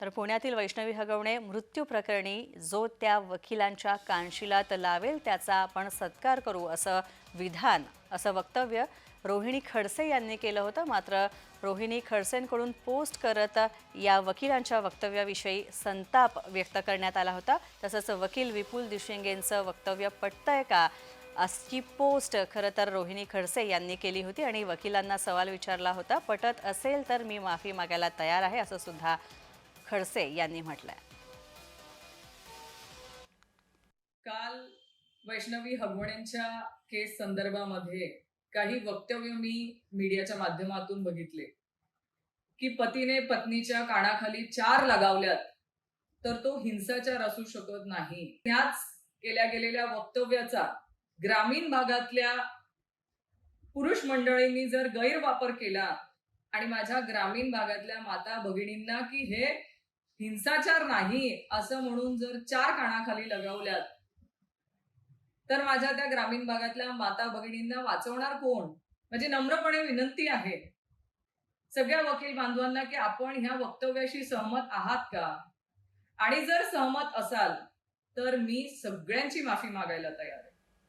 तर पुण्यातील वैष्णवी हगवणे मृत्यू प्रकरणी जो त्या वकिलांच्या कानशिलात लावेल त्याचा आपण सत्कार करू असं विधान असं वक्तव्य रोहिणी खडसे यांनी केलं होतं. मात्र रोहिणी खडसेंकडून पोस्ट करत या वकिलांच्या वक्तव्याविषयी संताप व्यक्त करण्यात आला होता. तसंच वकील विपुल दिशिंगेंचं वक्तव्य पटतंय का अशी पोस्ट खरं तर रोहिणी खडसे यांनी केली होती आणि वकिलांना सवाल विचारला होता. पटत असेल तर मी माफी मागायला तयार आहे असं सुद्धा खडसे यांनी म्हटलंय. काल वैष्णवी हगवण्यांच्या केस संदर्भामध्ये काही वक्तव्य मी मीडियाच्या माध्यमातून बघितले. की पतीने पत्नीच्या कानाखाली चार लगावल्यात तर तो हिंसाचार असू शकत नाही. ह्याच केल्या गेलेल्या वक्तव्याचा ग्रामीण भागातल्या पुरुष मंडळींनी जर गैरवापर केला आणि माझ्या ग्रामीण भागातल्या माता भगिनींना की हे हिंसाचार नाही असं म्हणून जर चार कानाखाली लगावल्यात तर माझ्या त्या ग्रामीण भागातल्या माता भगिनींना वाचवणार कोण? म्हणजे नम्रपणे विनंती आहे सगळ्या वकील बांधवांना की आपण ह्या वक्तव्याशी सहमत आहात का? आणि जर सहमत असाल तर मी सगळ्यांची माफी मागायला तयार आहे.